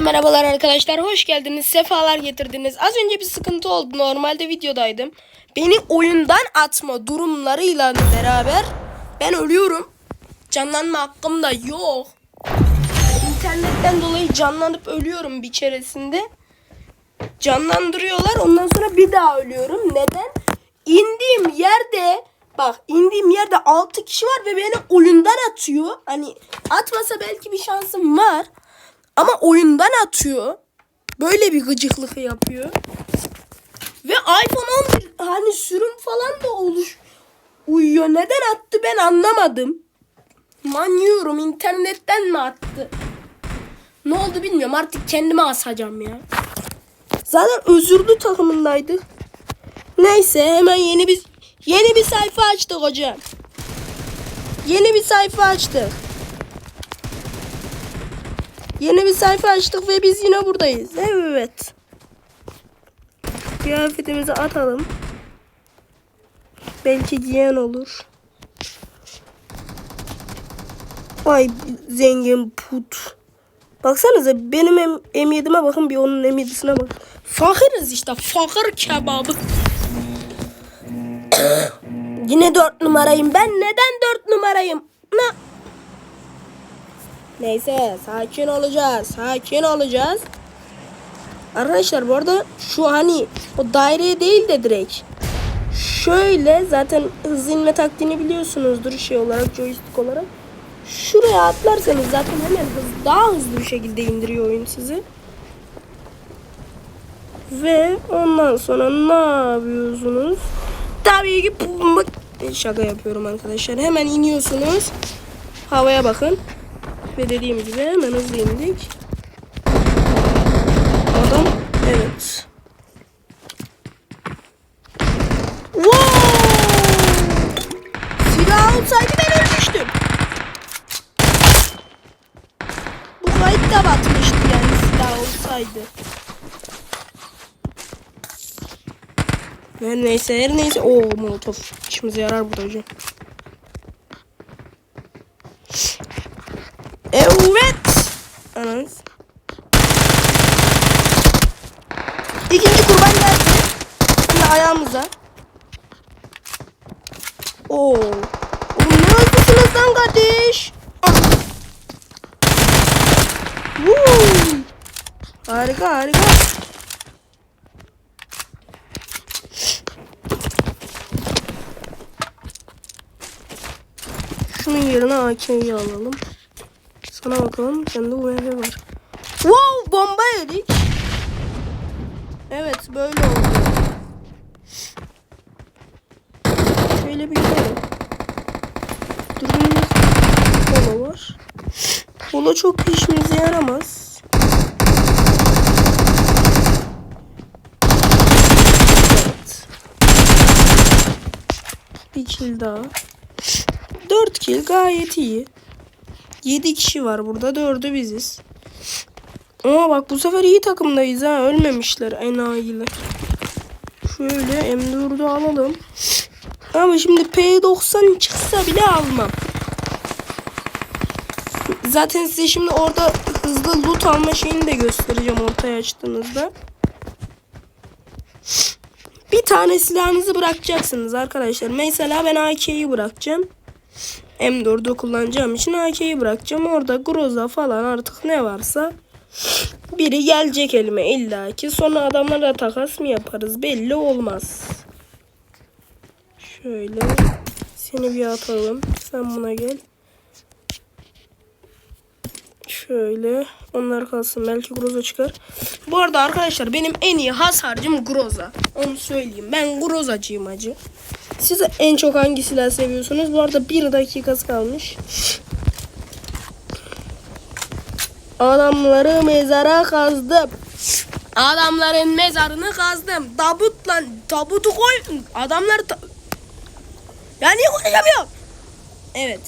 Merhabalar arkadaşlar hoş geldiniz sefalar getirdiniz. Az önce bir sıkıntı oldu normalde videodaydım. Beni oyundan atma durumlarıyla beraber ben ölüyorum. Canlanma hakkım da yok. İnternetten dolayı canlanıp ölüyorum bir keresinde. Canlandırıyorlar ondan sonra bir daha ölüyorum. Neden? İndiğim yerde bak indiğim yerde 6 kişi var ve beni oyundan atıyor. Hani atmasa belki bir şansım var ama oyundan atıyor. Böyle bir gıcıklık yapıyor. Ve iPhone 11 hani sürüm falan da oluş uyuyor. Neden attı ben anlamadım. Manyıyorum internetten mi attı? Ne oldu bilmiyorum artık kendime asacağım ya. Zaten özürlü takımındaydı. Neyse hemen yeni bir yeni bir sayfa açtık hocam. Yeni bir sayfa açtık. Yeni bir sayfa açtık ve biz yine buradayız. Evet. Kıyafetimizi atalım. Belki giyen olur. Ay zengin put. Baksanıza benim em M7'me bakın bir onun M7'sine bakın. Fakiriz işte fakir kebabı. Yine dört numarayım. Ben neden dört numarayım? Ne? Neyse sakin olacağız. Sakin olacağız. Arkadaşlar bu arada şu hani o daireye değil de direkt şöyle zaten hız inme taktiğini biliyorsunuzdur şey olarak joystick olarak. Şuraya atlarsanız zaten hemen hız, daha hızlı bir şekilde indiriyor oyun sizi. Ve ondan sonra ne yapıyorsunuz? Tabii ki. Şaka yapıyorum arkadaşlar. Hemen iniyorsunuz. Havaya bakın. Ve dediğim gibi hemen hızlı indik. Adam evet. Wow! Silah olsaydı ben ölmüştüm. Bu kayıt da batmıştı yani silah olsaydı. Her neyse her neyse. Oo molotof. İşimize yarar burada hocam. Evet. Ananız. İkinci kurban geldi. Şimdi ayağımıza. Oo. Oğlum ne hızlısınız lan kardeş. Woo. Harika harika. Şunun yerine AK'yi alalım. Sana bakalım. Sende UMP var. Wow! Bomba yedik. Evet böyle oldu. Şöyle bir gidelim. Dürbünümüz polo var. Polo çok işimize yaramaz. Evet. Bir kill daha. 4 kill gayet iyi. 7 kişi var burada. 4'ü biziz. Ama bak bu sefer iyi takımdayız ha. Ölmemişler enayiler. Şöyle M4'ü alalım. Ama şimdi P90 çıksa bile almam. Zaten size şimdi orada hızlı loot alma şeyini de göstereceğim ortaya açtığınızda. Bir tane silahınızı bırakacaksınız arkadaşlar. Mesela ben AK'yi bırakacağım. M4'ü kullanacağım için AK'yi bırakacağım. Orada Groza falan artık ne varsa biri gelecek elime illaki. Sonra adamlara takas mı yaparız belli olmaz. Şöyle seni bir atalım. Sen buna gel. Şöyle onlar kalsın belki Groza çıkar. Bu arada arkadaşlar benim en iyi hasarcım Groza. Onu söyleyeyim. Ben Groza'cıyım acı. Siz en çok hangi silah seviyorsunuz? Bu arada bir dakikası kalmış. Adamları mezara kazdım. Adamların mezarını kazdım. Tabutla tabutu koy. Adamlar ta- ya niye konuşamıyorum? Evet.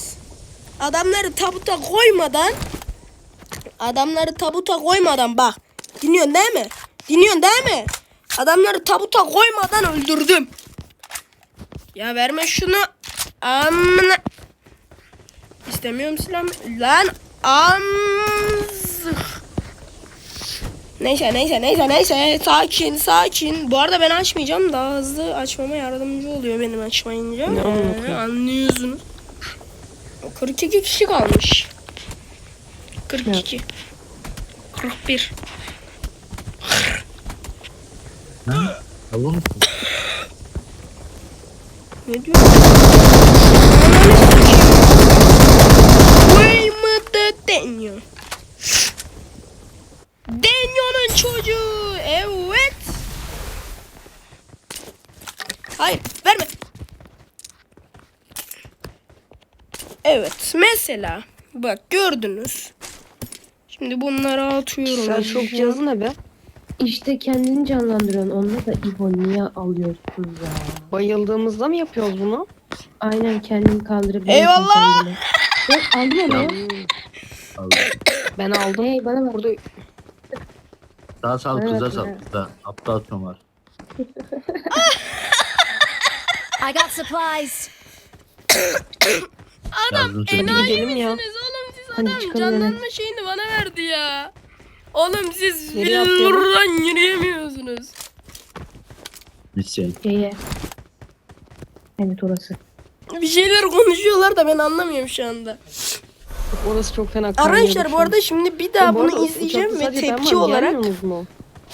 Adamları tabuta koymadan adamları tabuta koymadan bak. Dinliyorsun değil mi? Dinliyorsun değil mi? Adamları tabuta koymadan öldürdüm. Ya verme şunu. Amına. İstemiyorum silah. Lan am. Neyse neyse neyse neyse sakin sakin. Bu arada ben açmayacağım daha hızlı açmama yardımcı oluyor benim açmayınca. Ne Ee, anlıyorsunuz. 42 kişi kalmış. 42. 41. Alır mısın? Ne diyor? Mıdı deniyor. Denyo'nun çocuğu. Evet. Hayır verme. Evet mesela bak gördünüz. Şimdi bunları atıyorum. Sen çok cihazı ne be? İşte kendini canlandırıyorsun. Onunla da İbo niye alıyorsun ya? Bayıldığımızda mı yapıyoruz bunu? Aynen kendini kaldırıp Eyvallah. kendini. Yok. Aldım. Ben aldım. Hey bana bak. Burada Sağ sal Evet, kıza sal evet. kıza. Aptal çomar. I got supplies. Yazdım seni. Enayi gidelim ya. misiniz oğlum siz Hadi adam çıkalım canlanma şeyini bana verdi ya. Oğlum siz Nereye atlayalım? buradan yürüyemiyorsunuz. Gideceksin. Şeye. Evet orası. Bir şeyler konuşuyorlar da ben anlamıyorum şu anda. orası çok fena Arkadaşlar bu arada şimdi bir daha Bu arada bunu izleyeceğim ve tepki olarak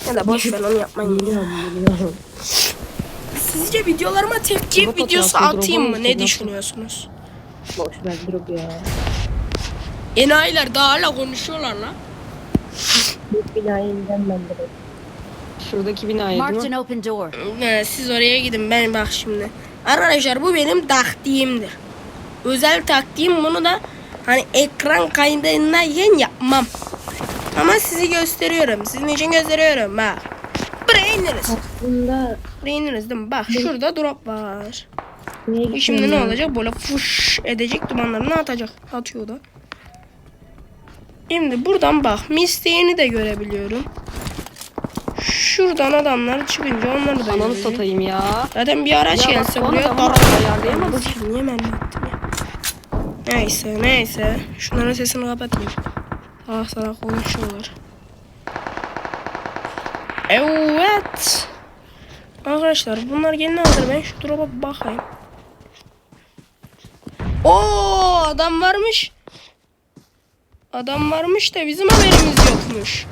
ya da boş ver onu yapmayın. Sizce videolarıma tepki Drop videosu atayım mı? Ne atıyorsun. düşünüyorsunuz? Boş ver drop ya. Enayiler daha hala konuşuyorlar lan. Bu binaya ineceğim ben direkt. Şuradaki binaya değil Marked mi? an open door. Ne, siz oraya gidin ben bak şimdi. Arkadaşlar bu benim taktiğimdir. Özel taktiğim bunu da hani ekran kaydındayken yapmam. Ama sizi gösteriyorum. Sizin için gösteriyorum bak. Buraya ineriz. Aslında Buraya ineriz değil mi? Bak şurada drop var. niye Şimdi ne olacak? Böyle fuş edecek dumanlarını atacak. Atıyor da. Şimdi buradan bak. Misteğini de görebiliyorum. Şuradan adamlar çıkınca onları da Ananı göreceğim. satayım ya. Zaten bir araç Ya bak, gelse buraya da ayarlayamaz şimdi niye mermi attım ya? Neyse neyse. Şunların sesini kapatayım. Ah sana konuşuyorlar. Evet. Arkadaşlar bunlar gelene kadar ben şu drop'a bakayım. Oo adam varmış. Adam varmış da bizim haberimiz yokmuş.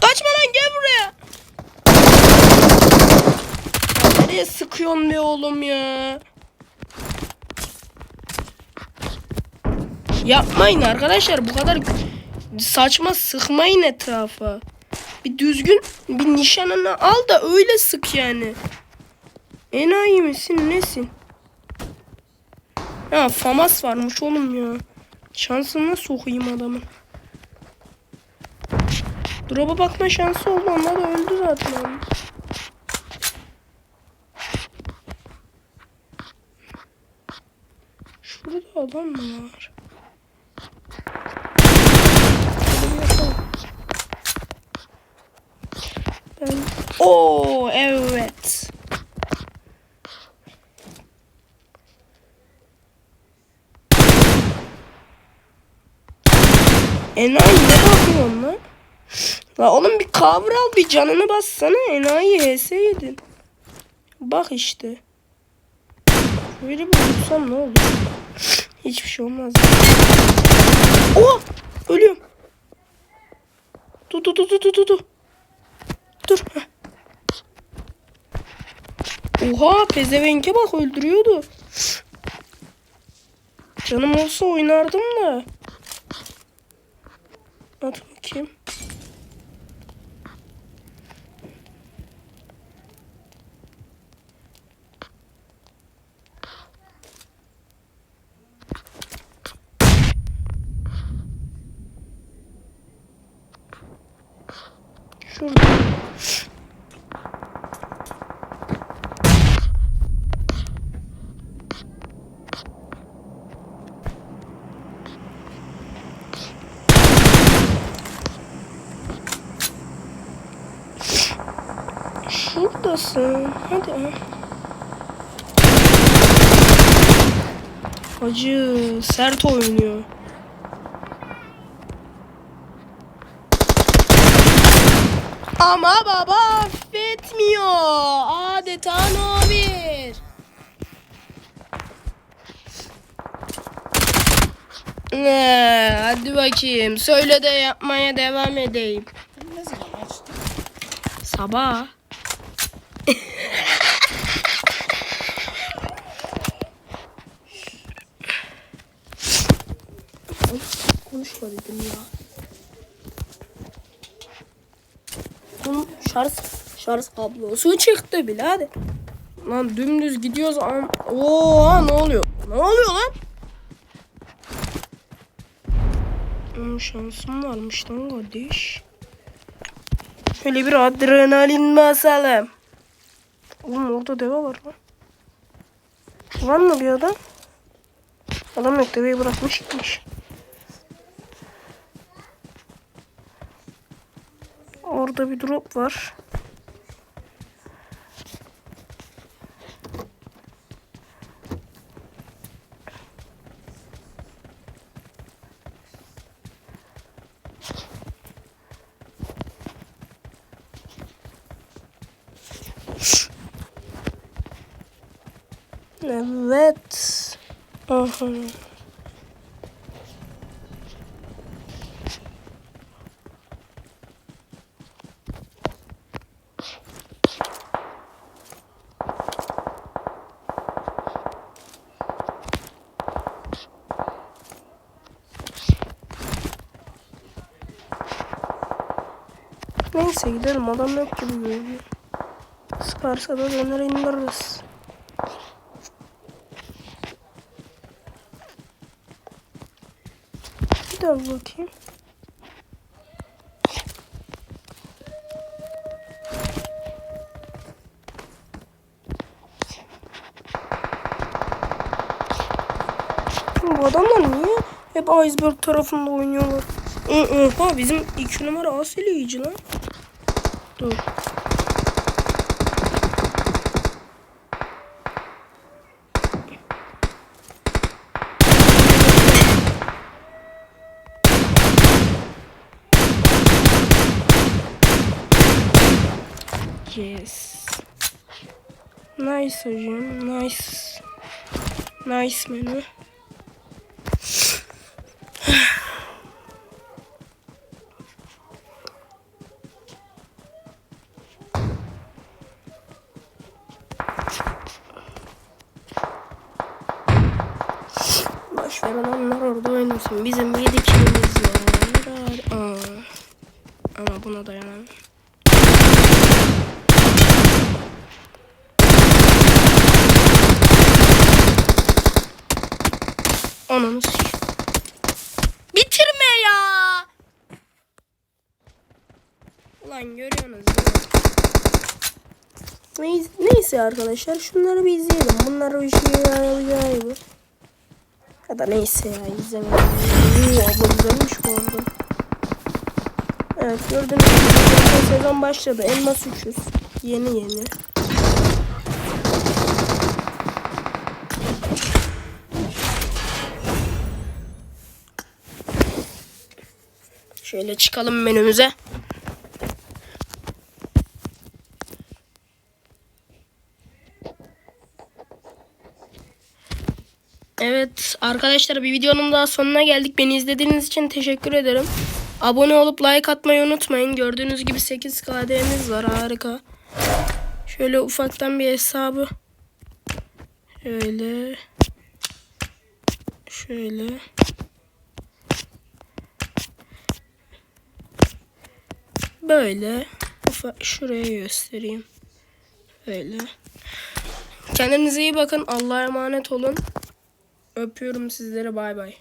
Kaçma lan gel buraya. Nereye sıkıyorsun be oğlum ya? Yapmayın arkadaşlar bu kadar saçma sıkmayın etrafa. Bir düzgün bir nişanını al da öyle sık yani. Enayi misin nesin? Ya famas varmış oğlum ya. Şansına sokayım adamın. Drop'a bakma şansı oldu onlar öldü zaten. Şurada adam mı var? Ben... Oo evet. Enayi ne bakıyorsun lan? La oğlum bir kavra al bir canını bassana enayi HS. Bak işte. Böyle bir vursam ne olur? Hiçbir şey olmaz. Oh! Ölüyorum. Dur dur dur dur dur dur. Dur. Oha pezevenke bak öldürüyordu. Canım olsa oynardım da. At bakayım. Şurada. Şuradasın. Hadi. Acı sert oynuyor. Ama baba affetmiyor. Adeta no bir. Ne? Hadi bakayım. Söyle de yapmaya devam edeyim. Sabah. Ay, Konuşma dedim ya. Bunun şarj şarj kablosu çıktı birader. Lan dümdüz gidiyoruz am. Oo ne oluyor? Ne oluyor lan? Hmm, şansım varmış lan kardeş. Şöyle bir adrenalin basalım. Oğlum orada deve var lan. Var mı bir adam? Adam yok deveyi bırakmış gitmiş. Orada bir drop var. Evet. Aha. Neyse gidelim adam yok gibi görünüyor. Sıkarsa da döner indiririz. Bir daha bakayım. Bu adamlar niye hep iceberg tarafında oynuyorlar? Oha bizim iki numara asiliyici lan. Dur. Yes. Nice hocam. Nice. Nice menü. Boş ver onlar orada oynasın. Bizim 7 kilimiz var. Aa. Ama buna dayanamam. Ananı Bitirme ya. Ulan görüyorsunuz değil? Neyse, arkadaşlar şunları bir izleyelim. Bunlar bir şey yarayacağı bu. Ya da neyse ya izlemeyelim. Oo, abla bu. Evet gördüğünüz gibi sezon başladı. Elmas 300. Yeni yeni. Şöyle çıkalım menümüze. Evet arkadaşlar bir videonun daha sonuna geldik. Beni izlediğiniz için teşekkür ederim. Abone olup like atmayı unutmayın. Gördüğünüz gibi 8 KD'miz var harika. Şöyle ufaktan bir hesabı. Şöyle. Şöyle. Böyle. Şuraya göstereyim. Böyle. Kendinize iyi bakın. Allah'a emanet olun. Öpüyorum sizleri. Bay bay.